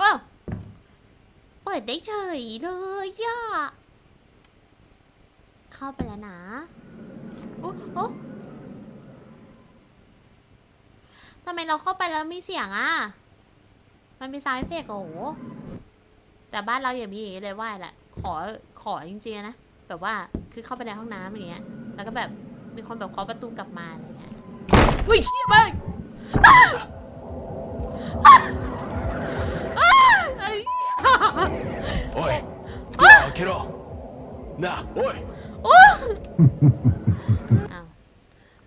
อ้เปิดได้เฉยเลยย่ะเข้าไปแล้วนะโอ้โอ้ทำไมเราเข้าไปแล้วมีเสียงอะ มันมีซาวด์เอฟเฟกต์โอ้โหแต่บ้านเราอย่ามีอย่างนี้เลยว่าแหละ ขอ ขอจริงๆนะ แบบว่า คือเข้าไปในห้องน้ำอย่างเงี้ย แล้วก็แบบ มีคนแบบเคาะประตูกลับมาอะไรเงี้ย อุ้ยเฮียไอ้เหี้ย おい開けろ。なあおい。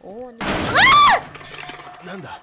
おお なんだ？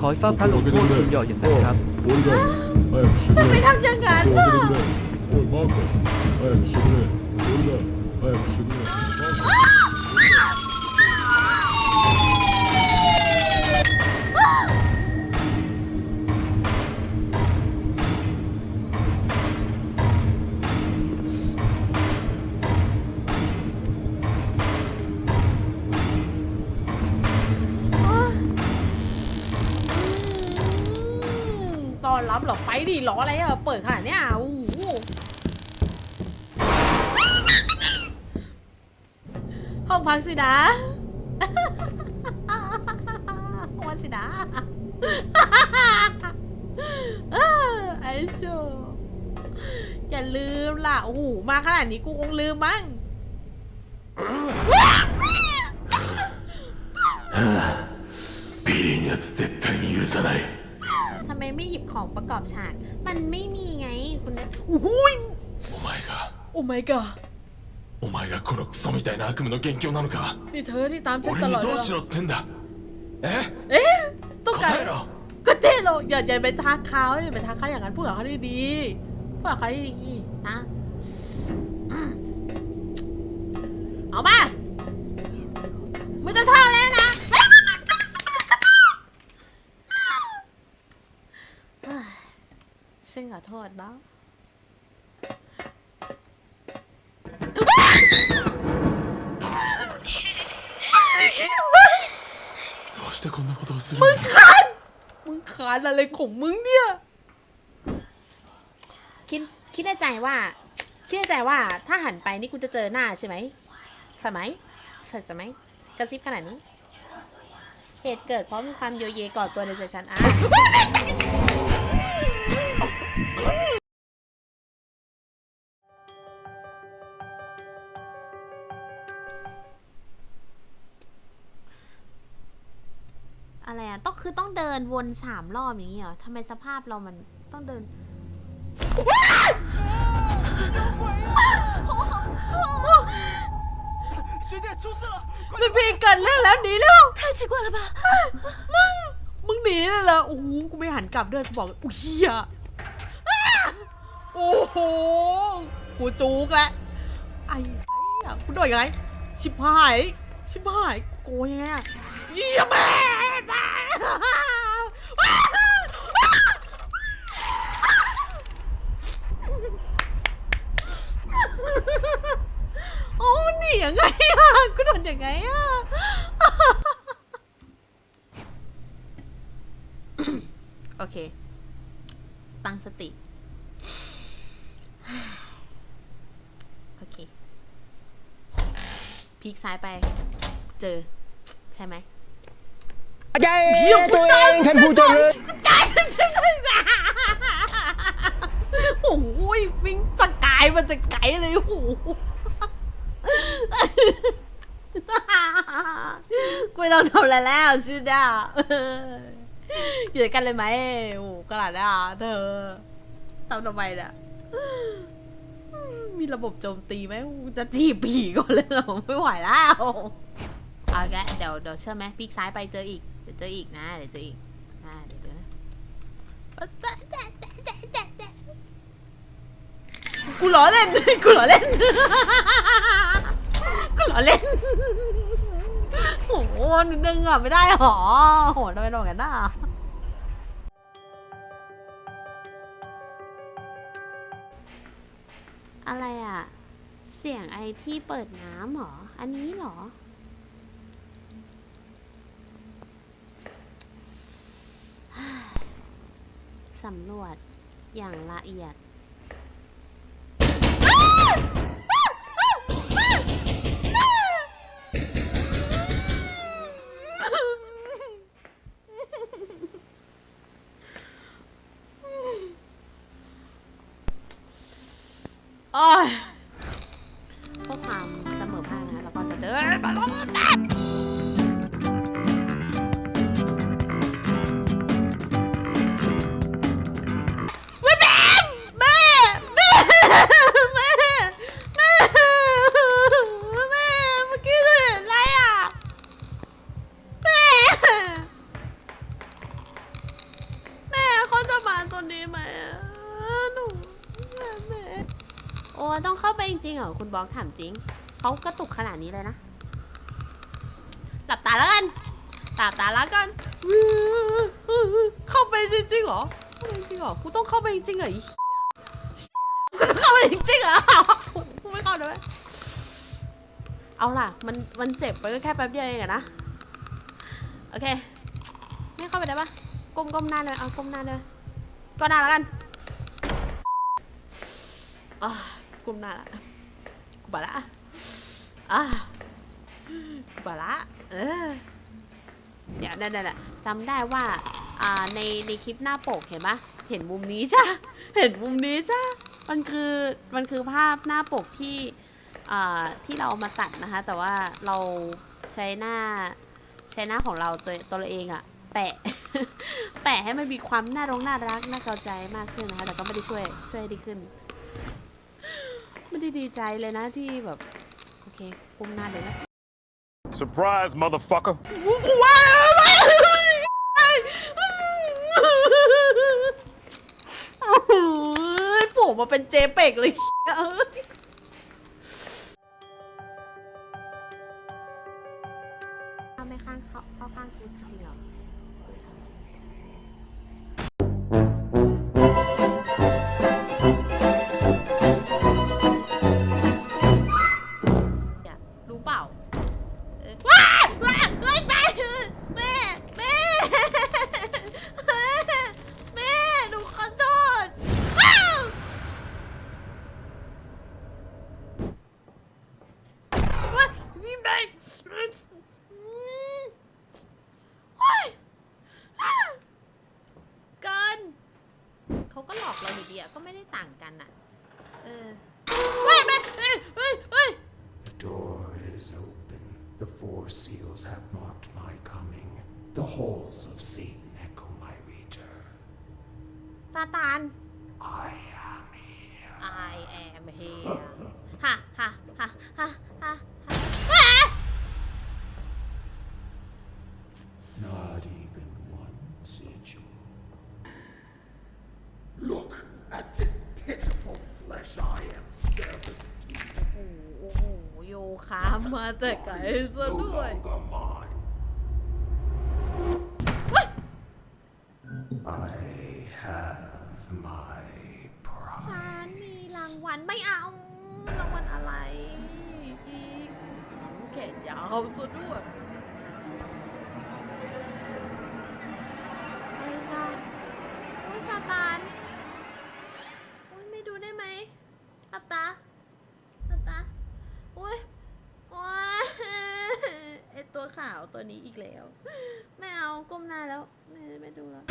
ขอให้เฝ้าพระลวงพ่อคุณหยอดอย่างนั้นครับ ทำไมทำอย่างนั้นน่ะ ดิล้ออะไรอ่ะ เปิดขนาดเนี้ยโอ้โหห้องพักสินะ ห้องพักสินะ เออไอโชอย่าลืมล่ะ โอ้โห มาขนาดนี้กูคงลืมมั้ง ビリーにやつ絶対に許さない ทำไมไม่หยิบของประกอบฉาก มันไม่มีไง คุณนะโอ้โหย お前が โอ้ my god お前がこのクソみたいな悪夢の元凶なのか นี่เธอที่ตามฉัน 俺 ต に ลอด ど เล うし ย ろってんだえ เอ๊ะต้องการ 答えろ ก็เจ๊เราอย่าอย่าไปทักเขาอย่าไปทักเขาอย่างนั้นพูดกับเขาดีๆพูดกับเขาดีๆนะอืมเอามาไม่ต้องท่าแล้ว ฉันขอโทษเนาะ どうしてこんなことをするん มึ だ งคานมึงคานอะไรของมึงเนี่ย คิดคิดในใจว่า คิดในใจว่าถ้าหันไปนี่กูจะเจอหน้าใช่ไหมใช่ไหมใช่ไหมกระซิบขนาดนี้ เหตุเกิดเพราะมีความโยเยก่อตัวในใจฉันอ่ะ อะไรอ่ะ ต้องคือต้องเดินวนสามรอบอย่างนี้เหรอทำไมสภาพเรามันต้องเดิน 学姐出事了 มันพีเกิดเรื่องแล้วหนีเร็ว 太奇怪了吧 มึง มึงหนีเลยเหรอโอ้โห กูไม่หันกลับด้วยกูบอกอุ้ยเหี้ยอ้าโอ้โห กูจูกแล้วไอ้ไอ้อะกูโดนยังไง ชิบหาย ชิบหาย โกยยังไงอะเยี่ยมแม่ โอ้หนียังไงอะกูโดนยังไงอะโอเค ตั้งสติ โอเคพลิกซ้ายไป เจอ ใช่ไหม ใจตัวเองท่านผู้เจริญกายมันจะโอ้ยวิ่งตะกายมันจะไกลเลยโอ้โหกูไม่ต้องทำอะไรแล้วชิดาอยู่ด้วยกันเลยไหมโอ้กระดาษอะเธอทำทำไมเนี่ยมีระบบโจมตีไหมกูจะทีบผีก่อนเลยเหรอไม่ไหวแล้วเอาแกเดี๋ยวเดี๋ยวเชื่อไหมพลิกซ้ายไปเจออีกเดี๋ยวเจออีกนะ เดี๋ยวเจออีกอ่าเดี๋ยวเดี๋ยวนะกูล้อเล่น กูล้อเล่น กูล้อเล่น โอ้โหนึงอะไม่ได้หรอโหทำไมโดนกันน่ะอะไรอะ เสียงไอที่เปิดน้ำเหรอ อันนี้เหรอ สำรวจอย่างละเอียด นี้ไหมหนูแม่โอ้ต้องเข้าไปจริงๆเหรอคุณบล็อกถามจริง เขากระตุกขนาดนี้เลยนะ หลับตาแล้วกันหลับตาแล้วกันเข้าไปจริงๆเหรอจริงๆเหรอ กูต้องเข้าไปจริงๆเหรอไอ้เหี้ยกูต้องเข้าไปจริงๆเหรอกูไม่เข้าได้ไหมเอาล่ะ มันมันเจ็บไปก็แค่แป๊บเดียวเองอะนะ โอเค ไม่เข้าไปได้ปะก้มก้มหน้าเลยเอาก้มหน้าเลย ก็หน้าแล้วกันอะกุมหน้าละกูบาละอะกูบาละเออเดี๋ยวนั่นๆๆจำได้ว่าอ่าในในคลิปหน้าปกเห็นปะเห็นมุมนี้จ้ะเห็นมุมนี้จ้ะมันคือมันคือภาพหน้าปกที่อ่าที่เราเอามาตัดนะคะ แต่ว่าเราใช้หน้าใช้หน้าของเราตัวตัวเราเองอะ แปะ แปะให้มันมีความน่ารงน่ารักน่าเกาใจมากขึ้นนะคะ แต่ก็ไม่ได้ช่วยช่วยให้ดีขึ้น ไม่ได้ดีใจเลยนะที่แบบ โอเคกุมหน้าเลยนะ Surprise, motherfucker. กูกูว่าโอ้โหผมมาเป็นเจเปกเลย เกิน เขาก็หลอกเราอยู่ดีอะก็ไม่ได้ต่างกันอะเออเฮ้ยแม่เฮ้ยเฮ้ยเฮ้ย The door is open. The four seals have marked my coming. The halls of Satan echo my return. ซาตาน I am here. I am here ฮ่าฮ่าฮ่าฮ่าฮ่า คะมาแต่ไกลซะด้วย longer mine. I have my ฉั pride. นมีรางวัลไม่เอา รางวัลอะไรอีกแขนยาวซะด้วยเอ้ยค่ะโอ้ยซาตานโอ้ยไม่ดูได้ไหมอับตาอับตาโอ้ยโอ้ยไอ ตัวนี้อีกแล้ว ไม่เอาก้มหน้าแล้ว ไม่ไม่ดูแล้ว